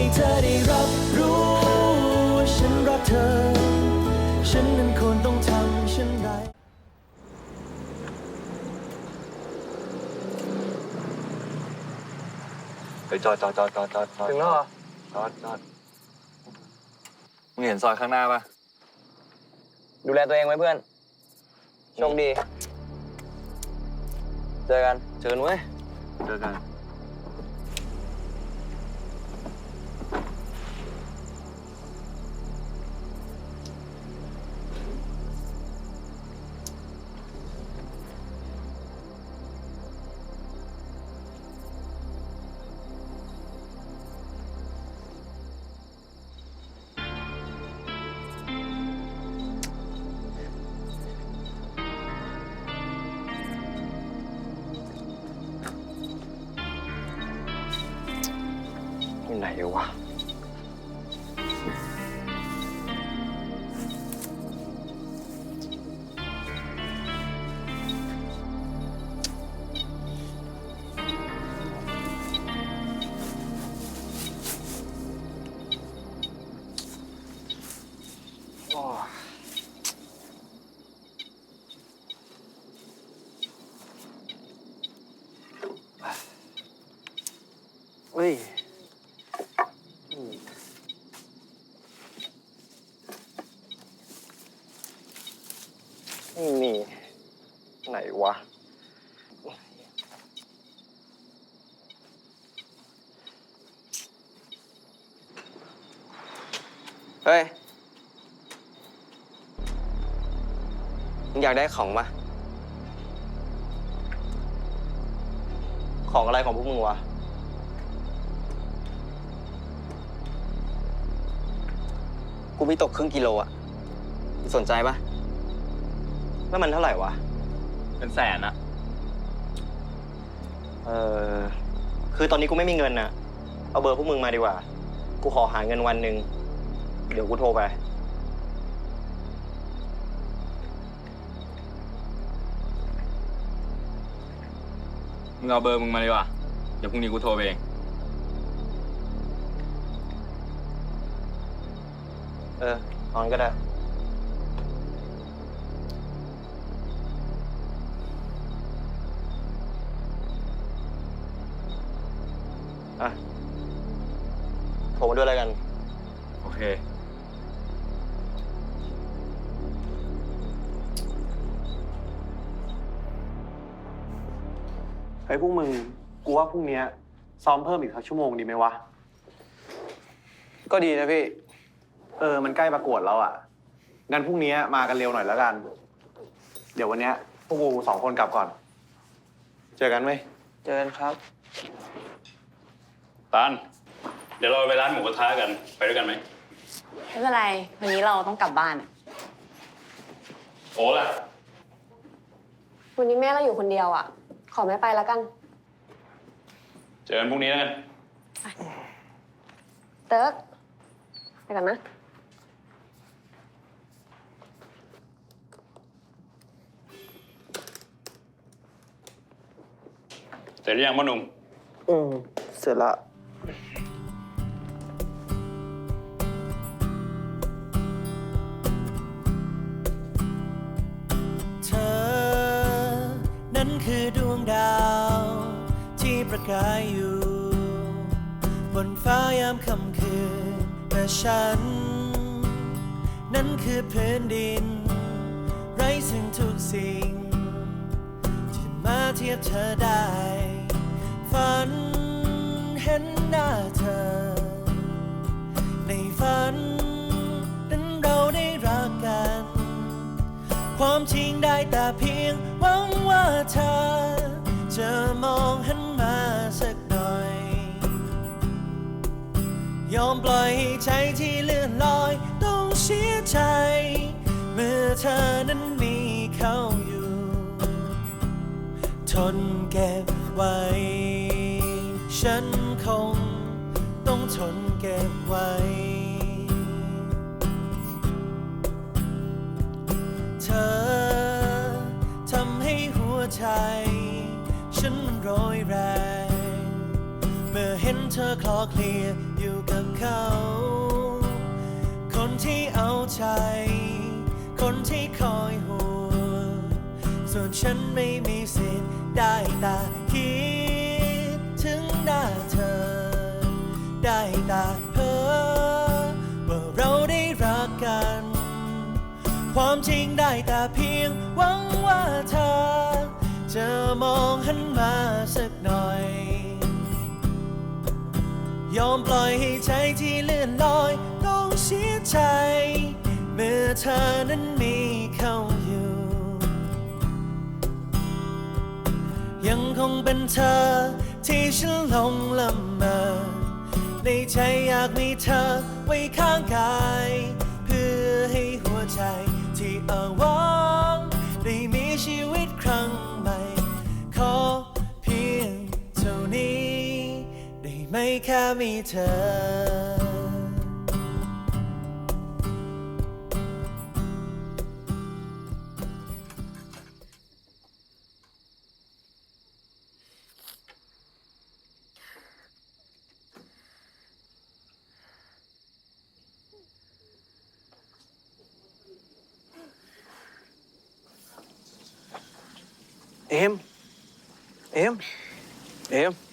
ให้เธอได้รับรู้ว่าฉันรักเธอ ฉันนั้นควรต้องทำเช่นไรไปจอดจอดจอดจอดจอดจอดถึงแล้วเหรอจอดจอดมึงเห็นซอยข้างหน้าปะดูแลตัวเองไว้เพื่อน โชคดี เจอกัน เจอกันเว้ย เจอกัน อยู่ไหนวะ เฮ้ย ไม่มี ไหนวะ เฮ้ย มึงอยากได้ของปะของอะไรของพวกมึงวะ กูมีตกครึ่งกิโลอะมึงสนใจปะแล้วมันเท่าไหร่วะ เป็นแสนอะเออ คือตอนนี้กูไม่มีเงินนะเอาเบอร์พวกมึงมาดีกว่า กูขอหาเงินวันหนึ่ง เดี๋ยวกูโทรไป มึงเอาเบอร์มึงมาดีกว่าเดี๋ยวพรุ่งนี้กูโทรไปเอง เออตอนนก็ได้ อะ โทรมาด้วยแล้วกัน โอเค ฮ้ยพวกมึงกูว่าพรุ่งเนี้ยซ้อมเพิ่มอีกสักชั่วโมงดีไหมวะ ก็ดีนะพี่ เออ มันใกล้ประกวดแล้วอะ งั้นพรุ่งนี้มากันเร็วหน่อยแล้วกัน เดี๋ยววันเนี้ยพวกกูสองคนกลับก่อน เจอกันไหม เจอกันครับตันเดี๋ยวเราไปร้านหมูกระทะกัน ไปด้วยกันไหม ไม่เป็นไร วันนี้เราต้องกลับบ้านโอ้ล่ะ วันนี้แม่เราอยู่คนเดียวอะ ขอไม่ไปแล้วกัน เจอกันพรุ่งนี้แล้วกัน เติร์กไปกันนะ เสร็จหรือยังพ่อหนุ่ม อืม เสร็จละ นั้นคือดวงดาว ที่ประกายอยู่ บนฟ้ายามค่ำคืนแต่ฉัน นั้นคือพื้นดิน ไร้ซึ่งทุกสิ่ง ที่มาเทียบเธอได้ ฝันเห็นหน้าเธอ ในฝัน นั้นเราได้รักกัน ความจริงได้แต่เพียง เธอ จะมองหันมาสักหน่อย ยอมปล่อยให้ใจที่เลื่อนลอย ต้องเสียใจ เมื่อเธอนั้นมีเขาอยู่ ทนเก็บไว้ ฉันคงต้องทนเก็บไว้ ใจ ฉันมันโรยแรง เมื่อเห็นเธอคลอเคลียอยู่กับเขา คนที่เอาใจ คนที่คอยห่วงส่วนฉันไม่มีสิทธิ์ได้ต่คิด ถึงหน้าเธอ ได้แต่เพ้อว่าเราได้รักกัน ความจริงได้แต่เพียงหวังว่าเธอ จะมองหันมาสักหน่อย ยอมปล่อยให้ใจที่เลื่อนลอย ต้องเสียใจ เมื่อเธอนั้นมีเขาอยู่ ยังคงเป็นเธอที่ฉันหลงละเมอในใจอยากมีเธอไว้ข้างกาย เพื่อให้หัวใจที่เอ่อหวั ไหมแค่มีเธอเอ็มเอ็มเอ็ม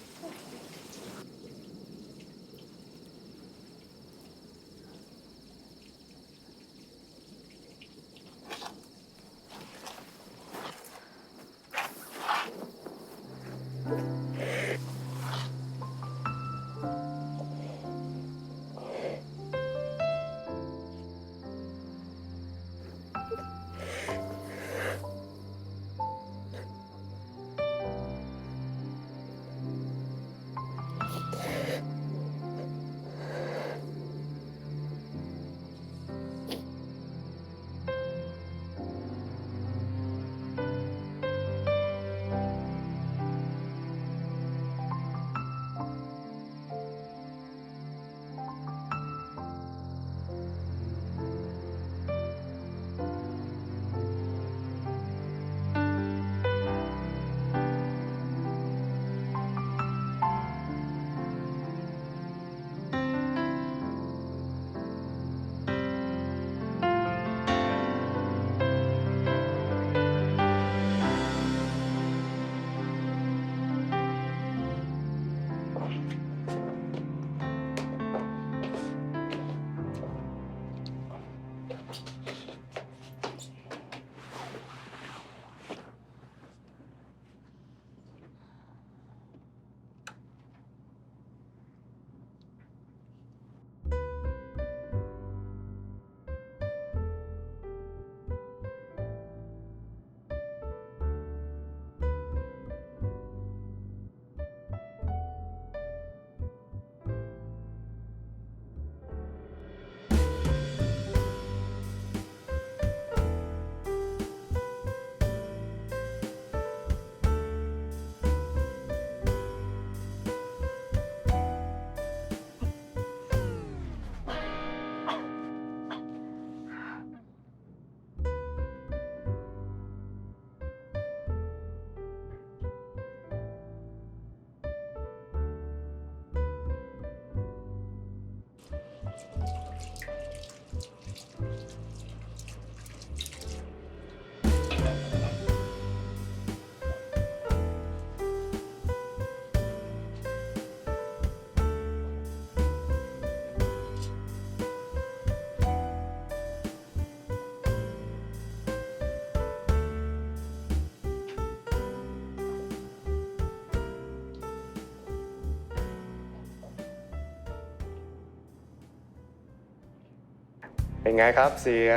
เป็นไงครับเสีย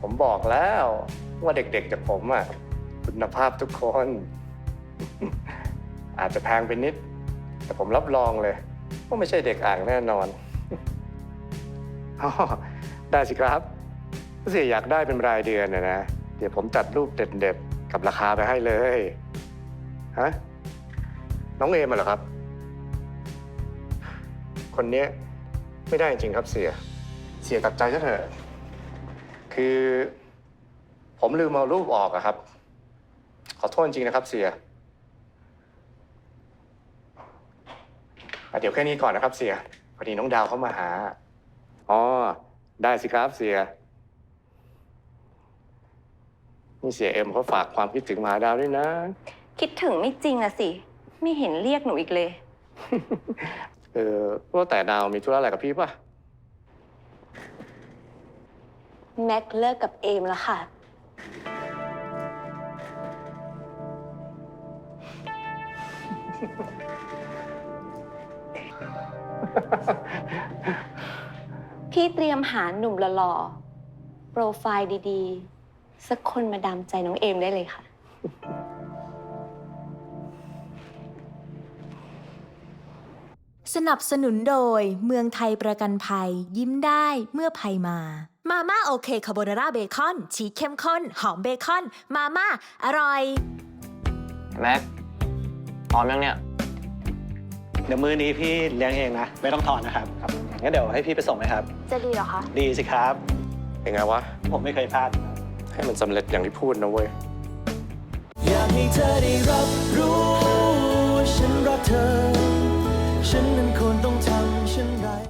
ผมบอกแล้วว่าเด็กๆจากผมอะคุณภาพทุกคน อาจจะแพงไปนิด แต่ผมรับรองเลยว่าไม่ใช่เด็กอ่างแน่นอนอ๋อได้สิครับเสียอยากได้เป็นรายเดือนนะนะ เดี๋ยวผมจัดรูปเด็ดๆกับราคาไปให้เลยฮะน้องเอมาเหรอครับ คนนี้ไม่ได้จริงครับเสีย สียตัดใจซะเถอะ คือ ผมลืมเอารูปออกอะครับ ขอโทษจริงนะครับ เสียอะเดี๋ยวแค่นี้ก่อนนะครับเสียพอพอดีน้องดาวเขามาหา อ๋อ ได้สิครับเสีย นี่เสียเอ็มเขาฝากความคิดถึงมาหาดาวด้วยนะ คิดถึงไม่จริงอะสิ ไม่เห็นเรียกหนูอีกเลย เออว่าแต่ดาวมีธุระอะไรกับพี่ป่ะ แม็กเลิกกับเอมแล้วค่ะ พี่เตรียมหาหนุ่มหล่อๆโปรไฟล์ดีๆ สักคนมาดามใจน้องเอมได้เลยค่ะ สนับสนุนโดยเมืองไทยประกันภัย ยิ้มได้เมื่อภัยมา มาม่าโอเคคาโบนาร่าเบคอนชีสเข้มข้น หอมเบคอน มาม่า อร่อย แม็กพร้อมยังเนี่ย เดี๋ยวมือนี้พี่เลี้ยงเองนะ ไม่ต้องทอนนะครับครับงั้นเดี๋ยวให้พี่ไปส่งไหมครับ จะดีเหรอคะ ดีสิครับ เป็นไงวะ ผมไม่เคยพลาด ให้มันสำเร็จอย่างที่พูดนะเว้ย อยากให้เธอได้รับรู้ ฉันนั้นควรต้องท